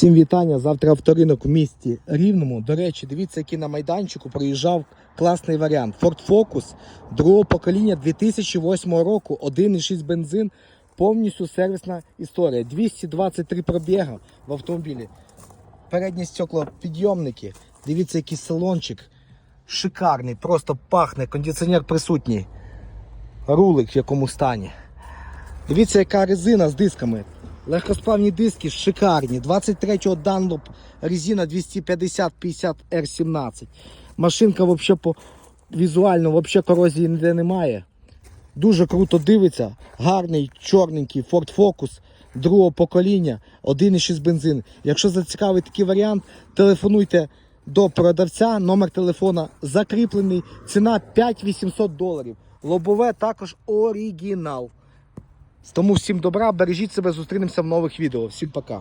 Всім вітання. Завтра авторинок в місті Рівному. До речі, дивіться, який на майданчику приїжджав класний варіант. Ford Focus другого покоління 2008 року, 1,6 бензин, повністю сервісна історія. 223 пробіга в автомобілі. Передні стекла підйомники. Дивіться, який салончик. Шикарний, просто пахне, кондиціонер присутній. Рулик в якому стані. Дивіться, яка резина з дисками. Легкосплавні диски шикарні. 23-го Dunlop резина 250-50 R17. Машинка вообще по візуально вообще корозії ніде немає. Дуже круто дивиться. Гарний чорненький Ford Focus другого покоління, 1,6 бензин. Якщо зацікавить такий варіант, телефонуйте до продавця. Номер телефона закріплений. Ціна 5800 доларів. Лобове також оригінал. Тому всім добра, бережіть себе, зустрінемося в нових відео. Всім пока.